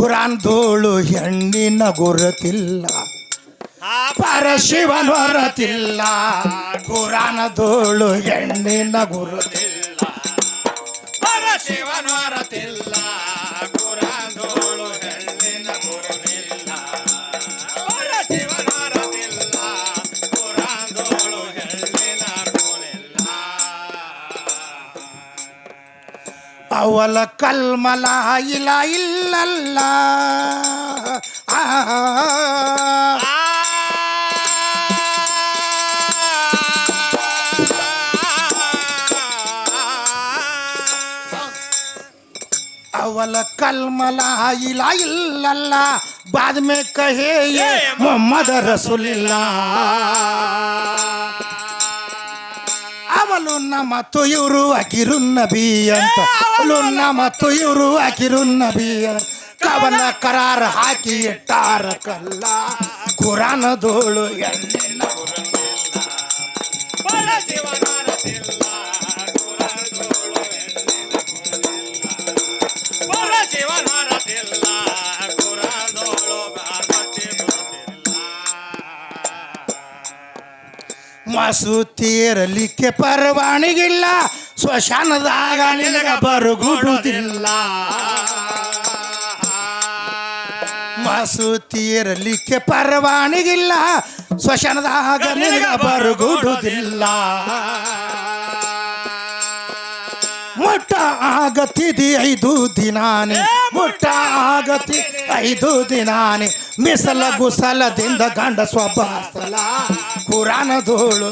ಖುರಾನ್ ಧೂಳು ಹೆಣ್ಣಿನ ಗುರುತಿಲ್ಲ. ಪರಶಿವನ ಹೊರತಿಲ್ಲ ಖುರಾನ ಧೂಳು ಹೆಣ್ಣಿನ ಗುರುತಿಲ್ಲ. ಪರಶಿವನ ಹೊರತಿಲ್ಲ ولك الملا إلا إلا الله अवल कल मला बाद में कहे ये मोहम्मद रसूल ಅವಳು ಮತ್ತು ಇವರು ಅಕಿರು ನಬಿ ಅಂತ. ಅವಳು ಮತ್ತು ಇವರು ಅಕಿರುನ್ನ ಅಂತ. ಕವನ ಕರಾರ ಹಾಕಿ ಇಟ್ಟಾರ ಕಲ್ಲ. ಕುರಾನ ಧೂಳು ಎಣ್ಣೆನ ಪರಶಿವನ ಮಸೂತಿರಲಿಕ್ಕೆ ಪರವಾಣಿಗಿಲ್ಲ ಸ್ವಶಾನದಾಗ ನಿನಗ ಬರುಗುಡುದಿಲ್ಲ ಮಸೂತಿರಲಿಕ್ಕೆ ಪರವಾಣಿಗಿಲ್ಲ ಸ್ವಶಾನದಾಗ ನಿನಗ ಬರುಗುಡುದಿಲ್ಲ ಮುಟ್ಟ ಆಗತ್ತಿದಿ ಐದು ದಿನಾನೆ ಮುಟ್ಟ ಆಗತಿ ಐದು ದಿನಾನೆ ಮಿಸಲ ಗುಸಲದಿಂದ ಗಂಡ ಸ್ವಭಾಸಲ. ಗುರುತಿಲ್ಲ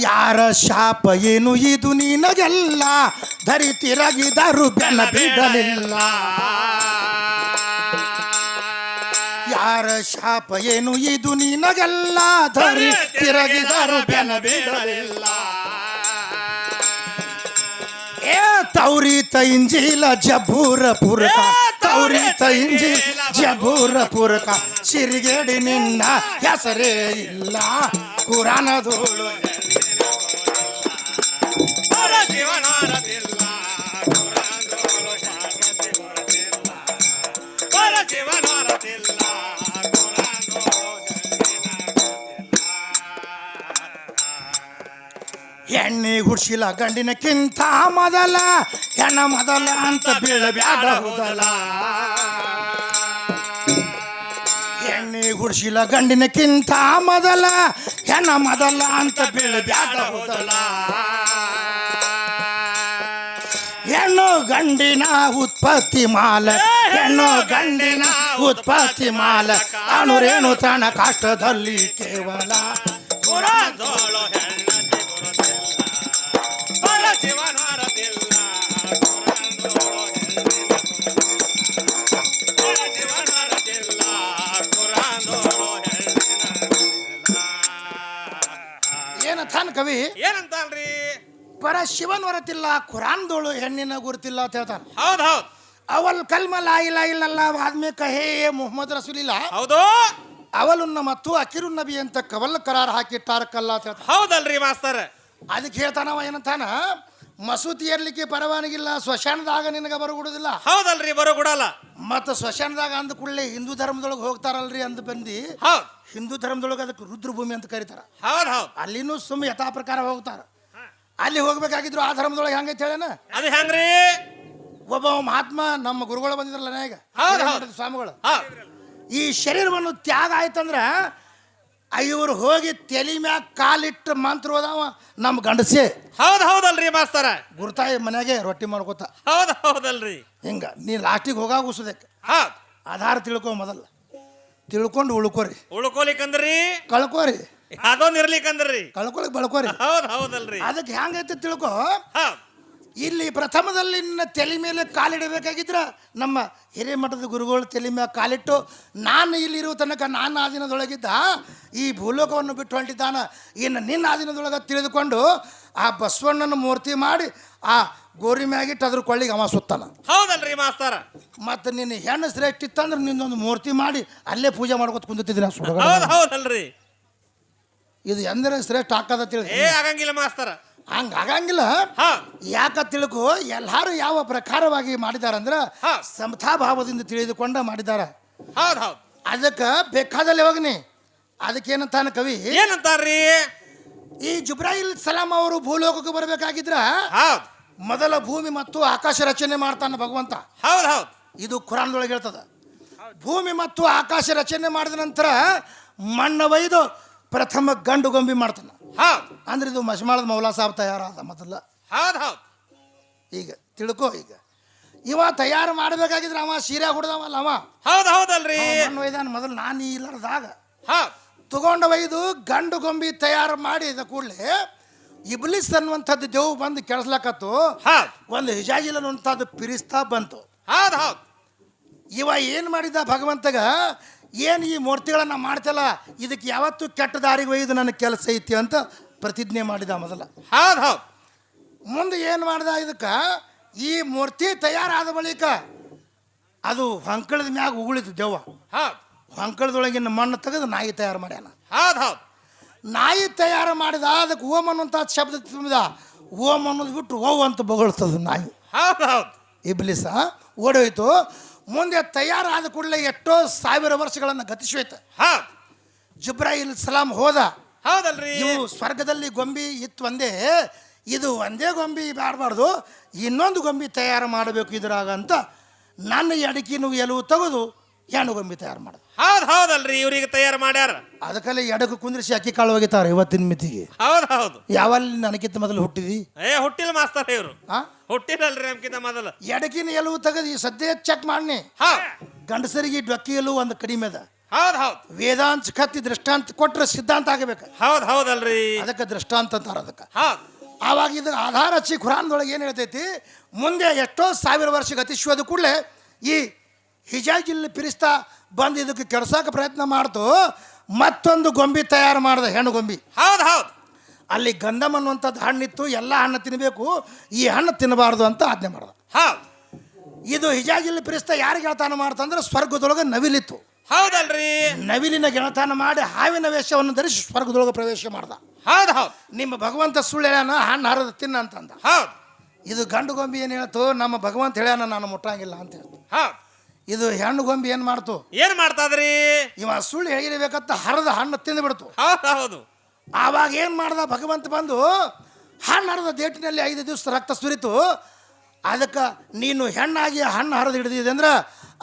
ಯಾರ ಶಾಪ ಏನು ಇದು ನಿನಗೆಲ್ಲ? ಧರಿ ತಿರಗಿದರು ಬೆನ ಬಿಡಲಿಲ್ಲ. ಯಾರ ಶಾಪ ಏನು? ಇದು ನಿನಗೆಲ್ಲ. ಧರಿ ತಿರಗಿದರು ಬೆನ ಬಿಡಲಿಲ್ಲ. ಏ ತೌರಿ ತೈಂಜಿಲ ಜಬೂರ ಪುರಕ. ತೌರಿ ತೈಂಜಿ ಜಬೂರ ಪುರಕ. ಸಿರಿಗೇಡಿ ನಿನ್ನ ಹೆಸರೇ ಇಲ್ಲ. ಕುರಾನ ಧೂಳು ಪರಶಿವನ ಎಣ್ಣೆ ಗುಡ್ಸಿಲ್ಲ ಗಂಡಿನಕ್ಕಿಂತ ಮೊದಲ, ಹೆಣ ಮೊದಲ ಅಂತ ಬೀಳಬ್ಯಾಡ ಹೋದಲ ಎಣ್ಣೆ ಹುಡ್ಸಿಲ್ಲ ಗಂಡಿನಕ್ಕಿಂತ ಮೊದಲ, ಹೆಣ ಮೊದಲ ಅಂತ ಬೀಳಬ್ಯಾಡ ಹೋದಲ ಹೆಣ್ಣು ಗಂಡಿನ ಉತ್ಪತ್ತಿ ಮಾಲ, ಹೆಣ್ಣು ಗಂಡಿನ ಉತ್ಪತ್ತಿ ಮಾಲ, ಅಣುರೇಣು ತಣ ಕಾಷ್ಟದಲ್ಲಿ ಕೇವಲ. ಏನಂತಾನ ಕವಿ? ಏನಂತಾನ್ರಿ ಪರ ಶಿವನ್ ಹೊರತಿಲ್ಲ ಖುರಾನ್ದೋಳು ಹೆಣ್ಣಿನ ಗುರುತಿಲ್ಲ ಅಂತ ಹೇಳ್ತಾನೆ. ಹೌದ್ ಹೌದ್. ಅವಲ್ ಕಲ್ಮ ಇಲ್ಲ ಇಲ್ಲಲ್ಲ ಆದ್ಮೇ ಕಹೇ ಮೊಹಮ್ಮದ್ ರಸೂಲಿಲ್ಲ. ಹೌದು. ಅವಲುನ್ನ ಮತ್ತು ಅಕಿರು ನಬಿ ಅಂತ ಕವಲ್ ಕರಾರ್ ಹಾಕಿಟ್ಟಾರ ಕಲ್ಲ ಅಂತ ಹೇಳ್ತಾರೆ ಹೌದಲ್ರಿ ಮಾಸ್ತರ್. ಅದಕ್ಕೆ ಹೇಳ್ತಾನವ ಏನಂತಾನ? ಮಸೂತಿ ಏರ್ಲಿಕ್ಕೆ ಪರವಾನಗಿಲ್ಲ ಸ್ವಶಾನದಾಗ ನಿನಗೆ ಬರಗುಡುದಿಲ್ಲ. ಹೌದಲ್ರಿ ಬರೋ ಕೊಡಲ್ಲ ಮತ್ತು ಸ್ಮಶಾನದಾಗ ಅಂದ ಕೂಡಲೇ ಹಿಂದೂ ಧರ್ಮದೊಳಗೆ ಹೋಗ್ತಾರಲ್ರಿ ಅಂದ ಬಂದು ಹೌದು. ಹಿಂದೂ ಧರ್ಮದೊಳಗೆ ಅದಕ್ಕೆ ರುದ್ರಭೂಮಿ ಅಂತ ಕರೀತಾರ. ಹೌದು ಹೌದ್. ಅಲ್ಲಿನೂ ಸುಮ್ಮ ಯಥಾ ಪ್ರಕಾರ ಹೋಗ್ತಾರ. ಅಲ್ಲಿ ಹೋಗ್ಬೇಕಾಗಿದ್ರು ಆ ಧರ್ಮದೊಳಗೆ ಹೆಂಗೈತೆ ಹೇಳೇನ? ಅದು ಹೆಂಗ್ರಿ? ಒಬ್ಬ ಮಹಾತ್ಮ ನಮ್ಮ ಗುರುಗಳು ಬಂದಿದ್ರಲ್ಲ ನಾಯಕ ಹೌದ್ ಹೌದ್. ಸ್ವಾಮಿಗಳು. ಈ ಶರೀರವನ್ನು ತ್ಯಾಗ ಆಯ್ತಂದ್ರ ಇವರು ಹೋಗಿ ತಲೆ ಮ್ಯಾಗ ಕಾಲಿಟ್ಟು ಮಂತ್ರ ಹೋದವ ನಮ್ಮ ಗಂಡಸೆ. ಹೌದ್ ಹೌದಲ್ರಿ ಮಾಸ್ತರ. ಗುರ್ತಾಯಿ ಮನೆಗೆ ರೊಟ್ಟಿ ಮಾಡ್ಕೋತ. ಹೌದು ಹೌದಲ್ರಿ. ಹಿಂಗ ನೀ ಲಾಸ್ಟಿಗೆ ಹೋಗಾಗ ಉಸದಕ್ಕೆ ಹೌದ್. ಆಧಾರ ತಿಳ್ಕೊ ಮೊದಲ. ತಿಳ್ಕೊಂಡು ಉಳ್ಕೋರಿ. ಉಳ್ಕೊಲಿಕಂದ್ರಿ. ಕಳ್ಕೋರಿ. ಅದೊಂದ್ ಇರ್ಲಿಕ್ಕಂದ್ರಿ ಕಳ್ಕೊಳಕ್ ಬಳ್ಕೋರಿ. ಹೌದ್ ಹೌದಲ್ರಿ. ಅದಕ್ಕೆ ಹೆಂಗೈತಿ ತಿಳ್ಕೊ? ಹೌದ್. ಇಲ್ಲಿ ಪ್ರಥಮದಲ್ಲಿ ನಿನ್ನ ತಲೆ ಮೇಲೆ ಕಾಲಿಡಬೇಕಾಗಿದ್ರ ನಮ್ಮ ಹಿರೇಮಠದ ಗುರುಗಳು ತಲೆ ಮೇಲೆ ಕಾಲಿಟ್ಟು ನಾನು ಇಲ್ಲಿರುವ ತನಕ ನಾನು ಆದಿನದೊಳಗಿದ್ದ ಈ ಭೂಲೋಕವನ್ನು ಬಿಟ್ಟು ಹೊಂಟಿದ್ದಾನ. ಇನ್ನು ನಿನ್ನ ಆದಿನದೊಳಗೆ ತಿಳಿದುಕೊಂಡು ಆ ಬಸವಣ್ಣನ ಮೂರ್ತಿ ಮಾಡಿ ಆ ಗೋರಿ ಮ್ಯಾಗಿಟ್ಟು ಅದ್ರ ಕೊಳ್ಳಿಗೆ ಅವ ಸುತ್ತಾನ. ಹೌದಲ್ರಿ ಮಾಸ್ತಾರ. ಮತ್ತು ನಿನ್ನ ಹೆಣ್ಣು ಶ್ರೇಷ್ಠ ಇತ್ತಂದ್ರೆ ನಿನ್ನೊಂದು ಮೂರ್ತಿ ಮಾಡಿ ಅಲ್ಲೇ ಪೂಜೆ ಮಾಡ್ಕೊತ ಕುಂದಿದ್ದೀನಿ ಹೌದಲ್ರಿ. ಇದು ಎಂದರೆ ಶ್ರೇಷ್ಠ ಹಾಕದ ತಿಳಿದು. ಏ ಆಗಂಗಿಲ್ಲ ಮಾಸ್ತರ. ಹಂಗೆ ಆಗಂಗಿಲ್ಲ. ಯಾಕ ತಿಳ್ಕೊ ಎಲ್ಲಾರು ಯಾವ ಪ್ರಕಾರವಾಗಿ ಮಾಡಿದಾರಂದ್ರೆ. ಸಮತಾಭಾವದಿಂದ ತಿಳಿದುಕೊಂಡ ಮಾಡಿದಾರ. ಅದಕ್ಕ ಹೌದ್. ಅದಕ್ಕೆ ಬೇಕಾದಲ್ಲಿ ಹೋಗ್ನಿ ಅದಕ್ಕೇನಂತಾನ ಕವಿ? ಏನಂತಾರ್ರಿ? ಈ ಜುಬ್ರಾಯಿಲ್ ಸಲಾಂ ಅವರು ಭೂಲೋಕಕ್ಕೆ ಬರಬೇಕಾಗಿದ್ರ ಮೊದಲ ಭೂಮಿ ಮತ್ತು ಆಕಾಶ ರಚನೆ ಮಾಡ್ತಾನ ಭಗವಂತ. ಹೌದು ಹೌದು. ಇದು ಖುರಾನ್ದೊಳಗೆ ಹೇಳ್ತದ. ಭೂಮಿ ಮತ್ತು ಆಕಾಶ ರಚನೆ ಮಾಡಿದ ನಂತರ ಮಣ್ಣ ಒಯ್ದು ಪ್ರಥಮ ಗಂಡು ಗೊಂಬಿ ಮಾಡ್ತಾನೆ. ಹೌದ್. ಅಂದ್ರೆ ಇದು ಮಶಮಾಳದ ಮೌಲಾ ಸಾಬ್ ತಯಾರಾದ ಮೊದಲ. ಹೌದು ಹೌದು. ಈಗ ತಿಳ್ಕೊ ಈಗ. ಇವ ತಯಾರು ಮಾಡ್ಬೇಕಾಗಿದ್ರೆ ಅವ ಸೀರೆ ಹೊಡೆದವಲ್ಲ ಅವ. ಹೌದು ಹೌದಲ್ರಿ. ಒಯ್ದಾನ ಮೊದಲು ನಾನು ಇಲ್ಲದಾಗ ಹೌದ್. ತಗೊಂಡ ಒಯ್ದು ಗಂಡು ಗೊಂಬಿ ತಯಾರು ಮಾಡಿದ ಕೂಡಲೇ ಇಬ್ಲಿಸ್ ಅನ್ನುವಂಥದ್ದು ದೇವ್ ಬಂದು ಕೆಳಸ್ಲಕತ್ತು ಒಂದು ಹಿಜಾಜಿಲ್ ಅನ್ನುವಂಥದ್ದು ಪಿರಿಸ್ತಾ ಬಂತು. ಹೌದು ಹೌದು. ಇವ ಏನು ಮಾಡಿದ ಭಗವಂತಗ? ಏನು ಈ ಮೂರ್ತಿಗಳನ್ನು ಮಾಡ್ತಲ್ಲ? ಇದಕ್ಕೆ ಯಾವತ್ತೂ ಕೆಟ್ಟ ದಾರಿಗೆ ಒಯ್ದು ನನ್ನ ಕೆಲಸ ಐತಿ ಅಂತ ಪ್ರತಿಜ್ಞೆ ಮಾಡಿದ ಮೊದಲ. ಹೌದು ಹೌದು. ಮುಂದೆ ಏನು ಮಾಡ್ದ ಇದಕ್ಕೆ? ಈ ಮೂರ್ತಿ ತಯಾರಾದ ಬಳಿಕ ಅದು ಹೊಂಕಳದ ಮ್ಯಾಗ ಉಗುಳಿತು ದೆವ್ವ. ಹೌದು. ಹೊಂಕಳದೊಳಗಿನ ಮಣ್ಣು ತೆಗೆದು ನಾಯಿ ತಯಾರು ಮಾಡ್ಯಾನ. ಹೌದು ಹೌದು. ನಾಯಿ ತಯಾರು ಮಾಡಿದ ಅದಕ್ಕೆ ಓಮ್ ಅನ್ನುವಂಥ ಶಬ್ದ ತುಂಬಿದ ಓಮ್ ಅನ್ನೋದು ಬಿಟ್ಟು ಓವ್ ಅಂತ ಬೊಗಳ್ತದ ನಾಯಿ. ಹೌದು ಹೌದು. ಇಬ್ಲಿಸ ಓಡೋಯ್ತು. ಮುಂದೆ ತಯಾರಾದ ಕೂಡಲೇ ಎಷ್ಟೋ ಸಾವಿರ ವರ್ಷಗಳನ್ನು ಗತಿಸೋಯ್ತು ಹೌದು ಜುಬ್ರಾಯಿಲ್ ಸಲಾಂ ಹೋದ. ಹೌದಲ್ರಿ. ಇವು ಸ್ವರ್ಗದಲ್ಲಿ ಗೊಂಬಿ ಇತ್ತು ಒಂದೇ ಇದು ಒಂದೇ ಗೊಂಬಿ ಮಾಡಬಾರ್ದು ಇನ್ನೊಂದು ಗೊಂಬಿ ತಯಾರು ಮಾಡಬೇಕು ಇದ್ರಾಗ ಅಂತ ನನ್ನ ಎಡಕಿನು ಎಲುವು ತೆಗೆದು. ಹೆಣ್ಣು ಗೊಂಬಿ ತಯಾರು ಮಾಡೋದು. ಹೌದ್ ಹೌದಲ್ರಿ ಇವ್ರಿಗೆ ತಯಾರು ಮಾಡ್ಯಾರ. ಅದಕ್ಕಲ್ಲಿ ಎಡಕ್ಕೆ ಕುಂದ್ರಿಸಿ ಅಕ್ಕಿ ಕಾಳು ಒಗಿತಾರೆ ಇವತ್ತಿನ ಮಿತಿಗೆ. ಹೌದ್ ಹೌದು. ಯಾವಲ್ಲಿ ನನಗಿಂತ ಮೊದಲು ಹುಟ್ಟಿದಿ? ಏ ಹುಟ್ಟಿಲ್ ಮಾಸ್ತಾರ ಇವ್ರು. ಆ? ಹುಟ್ಟಿಲ್ಲಲ್ರಿ ನಮ್ಕಿಂತ ಮೊದಲು. ಎಡಕಿನ ಎಲುವು ತೆಗೆದು ಈ ಸದ್ಯ ಚೆಕ್ ಮಾಡಿ ಹಾ. ಗಂಡಸರಿಗೆ ಡೊಕ್ಕಿ ಎಲ್ಲೂ ಒಂದು ಕಡಿಮೆ ಅದ. ಹೌದ್ ಹೌದ್. ವೇದಾಂತ ಕತ್ತಿ ದೃಷ್ಟಾಂತ ಕೊಟ್ರೆ ಸಿದ್ಧಾಂತ ಆಗಬೇಕು. ಹೌದ್ ಹೌದಲ್ರಿ. ಅದಕ್ಕೆ ದೃಷ್ಟಾಂತ ಅಂತಾರೆ ಅದಕ್ಕೆ. ಹೌದ್. ಆವಾಗ ಇದರ ಆಧಾರ ಹಚ್ಚಿ ಖುರಾನ್ದೊಳಗೆ ಏನು ಹೇಳ್ತೈತಿ? ಮುಂದೆ ಎಷ್ಟೋ ಸಾವಿರ ವರ್ಷ ಗತಿಸುವುದು ಕೂಡಲೇ ಈ ಹಿಜಾಜಿಲ್ಲಿ ಪಿರಿಸ್ತಾ ಬಂದು ಇದಕ್ಕೆ ಕೆಡ್ಸೋಕೆ ಪ್ರಯತ್ನ ಮಾಡ್ತು ಮತ್ತೊಂದು ಗೊಂಬಿ ತಯಾರು ಮಾಡಿದೆ ಹೆಣ್ಣು ಗೊಂಬಿ. ಹೌದು ಹೌದು. ಅಲ್ಲಿ ಗಂಧಮ್ ಅನ್ನುವಂಥದ್ದು ಹಣ್ಣಿತ್ತು ಎಲ್ಲ ಹಣ್ಣು ತಿನ್ನಬೇಕು ಈ ಹಣ್ಣು ತಿನ್ನಬಾರ್ದು ಅಂತ ಆಜ್ಞೆ ಮಾಡ್ದ. ಹೌದು. ಇದು ಹಿಜಾಜಿಲ್ಲಿ ಪಿರಿಸ್ತಾ ಯಾರು ಗೆಳತಾನ ಮಾಡ್ತಂದ್ರೆ ಸ್ವರ್ಗದೊಳಗೆ ನವಿಲಿತ್ತು. ಹೌದಲ್ರಿ. ನವಿಲಿನ ಗೆಳತಾನ ಮಾಡಿ ಹಾವಿನ ವೇಷವನ್ನು ಧರಿಸಿ ಸ್ವರ್ಗದೊಳಗೆ ಪ್ರವೇಶ ಮಾಡ್ದ. ಹೌದು ಹೌದು. ನಿಮ್ಮ ಭಗವಂತ ಸುಳ್ಳು ಹೇಳ್ಯಾನ ಹಣ್ಣು ಹರಿದು ತಿನ್ನ ಅಂತಂದ. ಹೌದು. ಇದು ಗಂಡು ಗೊಂಬಿ ಏನು ಹೇಳ್ತು ನಮ್ಮ ಭಗವಂತ ಹೇಳ್ಯಾನ ನಾನು ಮುಟ್ಟಂಗಿಲ್ಲ ಅಂತ ಹೇಳ್ತು. ಹೌದ್. ಇದು ಹೆಣ್ಣು ಗೊಂಬಿ ಏನು ಮಾಡ್ತು? ಏನ್ ಮಾಡ್ತಾದ್ರಿ? ಇವ ಸುಳ್ಳು ಹೇಳಿರ್ಬೇಕಂತ ಹರದ ಹಣ್ಣು ತಿಂದು ಬಿಡ್ತು ಹೌದ್ ಆವಾಗ ಏನು ಮಾಡ್ದ? ಭಗವಂತ ಬಂದು ಹಣ್ಣು ಹರಿದ ದೇಟಿನಲ್ಲಿ ಐದು ದಿವಸ ರಕ್ತ ಸುರಿತು. ಅದಕ್ಕೆ ನೀನು ಹೆಣ್ಣಾಗಿ ಹಣ್ಣು ಹರದ ಹಿಡಿದಿದೆ ಅಂದ್ರೆ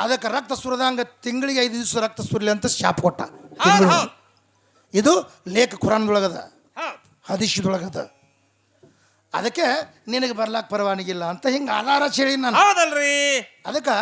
ಅದಕ್ಕೆ ರಕ್ತ ಸುರಿದಂಗ ತಿಂಗಳಿಗೆ ಐದು ದಿವಸ ರಕ್ತ ಸುರಿಲಿ ಅಂತ ಶಾಪ್ ಕೊಟ್ಟ. ಇದು ಲೇಖ ಖುರಾನ್ದೊಳಗದ ಒಳಗದ ಹದಿಶದೊಳಗದ. ಅದಕ್ಕೆ ನಿನಗೆ ಬರ್ಲಾಕ್ ಪರವಾನಗಿಲ್ಲ ಅಂತ ಹಿಂಗೆ ಆಧಾರ ಹೇಳಿ ನಾನು. ಹೌದಲ್ರಿ. ಅದಕ್ಕೆ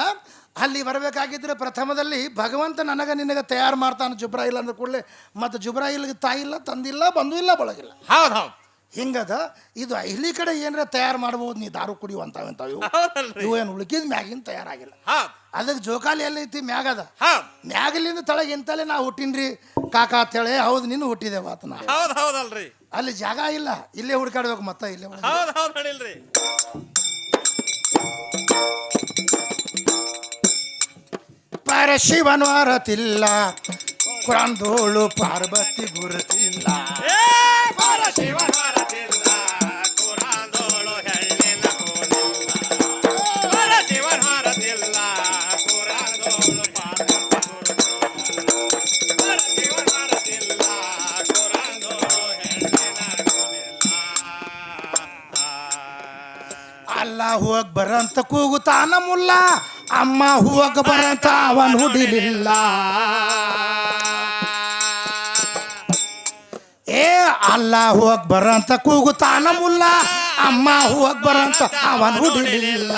ಅಲ್ಲಿ ಬರಬೇಕಾಗಿದ್ರೆ ಪ್ರಥಮದಲ್ಲಿ ಭಗವಂತ ನನಗೆ ನಿನಗೆ ತಯಾರು ಮಾಡ್ತಾನೆ ಜುಬ್ರಾಯಿಲ್ ಅಂದ್ರೆ ಕೂಡಲೇ. ಮತ್ತು ಜುಬ್ರಾಯಿಲ್ಗೆ ತಾಯಿ ಇಲ್ಲ ತಂದಿಲ್ಲ ಬಂದು ಇಲ್ಲ ಬಳಗಿಲ್ಲ. ಹೌದು ಹೌದು. ಹಿಂಗದ ಇದು ಇಲ್ಲಿ ಕಡೆ ಏನರ ತಯಾರು ಮಾಡ್ಬೋದು ನೀ ದಾರು ಕುಡಿಯುವಂಥವು ಇವು ಹೌದಲ್ರಿ. ಇವು ಏನು ಉಳ್ಕಿದ ಮ್ಯಾಗಿನ ತಯಾರಾಗಿಲ್ಲ. ಹೌದ್. ಅದಕ್ಕೆ ಜೋಕಾಲಿ ಎಲ್ಲೈತಿ ಮ್ಯಾಗದ ಹೌದ್. ಮ್ಯಾಗಲಿಂದ ತಳಗೆ ಇಂತಲೇ ನಾ ಹುಟ್ಟಿನ್ರಿ ಕಾಕ ಅಂತೇಳಿ ಹೌದು ನೀನು ಹುಟ್ಟಿದೆ ಮಾತನಾ ನಾ. ಹೌದಲ್ರಿ. ಅಲ್ಲಿ ಜಾಗ ಇಲ್ಲ ಇಲ್ಲೇ ಹುಡ್ಕಾಡ್ಬೇಕು ಮತ್ತೆ ಇಲ್ಲೇ ಹೌದು ಹೌದು ಹೌದ್ ನಡಿಲ್ರಿ ಶಿವನು ಅರತಿಲ್ಲ ಕುರಂದೋಳು ಪಾರ್ವತಿ ಗುರುತಿಲ್ಲ. ಅಲ್ಲ ಹೋಗ್ ಬರಂತ ಕೂಗುತ್ತಾನ ಮುಲ್ಲ. ಅಮ್ಮ ಹೂವಾಗ ಬರಂತ ಅವನು ಹುಡಿಲಿಲ್ಲ. ಏ ಅಲ್ಲ ಹೋಗ್ ಬರಂತ ಕೂಗುತ್ತಾನ ಮುಲ್ಲ ಅಮ್ಮ ಹೋಗ್ ಬರಂತ ಅವನು ಹುಡಿಲಿಲ್ಲ.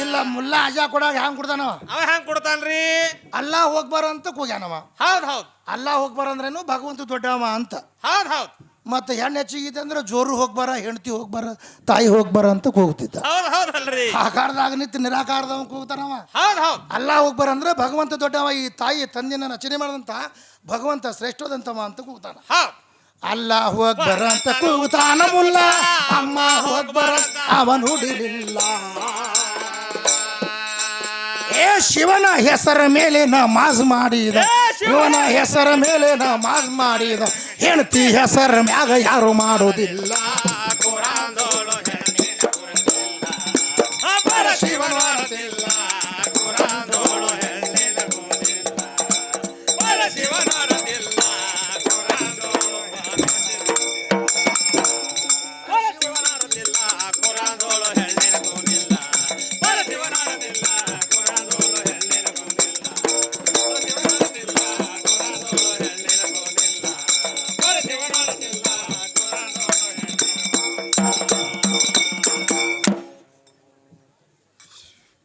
ಇಲ್ಲ ಮುಲ್ಲ ಅಜ ಕೊಡಾಗ ಹ್ಯಾಂಗ್ ಕೊಡ್ತಾನವ? ಅವ ಹ್ಯಾಂಗ್ ಕೊಡ್ತಾನ್ರಿ? ಅಲ್ಲ ಹೋಗ್ ಬರಂತ ಕೂಗ್ಯಾನವ. ಹೌದ್ ಹೌದ್. ಅಲ್ಲ ಹೋಗ್ ಬರಂದ್ರೇನು ಭಗವಂತ ದೊಡ್ಡವ ಅಂತ. ಹೌದ್ ಹೌದ್. ಮತ್ತೆ ಹೆಣ್ಣು ಹೆಚ್ಚಿಗಿದೆ ಅಂದ್ರೆ ಜೋರು ಹೋಗ್ಬಾರ ಹೆಂಡತಿ ಹೋಗ್ಬಾರ ತಾಯಿ ಹೋಗ್ಬಾರ ಅಂತ ಹೌದ್ ಹೌದಲ್ರಿ ಆಕಾರದಾಗ ನಿಂತು ನಿರಾಕಾರದ ಕೂಗ್ತಾನವ ಹೌದ್ ಹೌದ್. ಅಲ್ಲ ಹೋಗ್ಬಾರ ಅಂದ್ರೆ ಭಗವಂತ ದೊಡ್ಡವ ಈ ತಾಯಿ ತಂದೆನ ರಚನೆ ಮಾಡಿದಂತ ಭಗವಂತ ಶ್ರೇಷ್ಠದಂತವ ಅಂತ ಕೂಗ್ತಾನ. ಅಲ್ಲ ಹೋಗ್ಬರ ಅಂತ ಕೂಗ್ತಾನ ಮುಲ್ಲ ಅಮ್ಮ ಹೋಗ್ಬರ ಅವನು ಹುಡಿಲಿಲ್ಲ. ಏ ಶಿವನ ಹೆಸರ ಮೇಲೆ ನಮಾಜ್ ಮಾಡಿದ. ಶಿವನ ಹೆಸರ ಮೇಲೆ ನಮಾಜ್ ಮಾಡಿದ ಹೆಂಡತಿ ಹೆಸರ ಮ್ಯಾಗ ಯಾರು ಮಾಡೋದಿಲ್ಲ.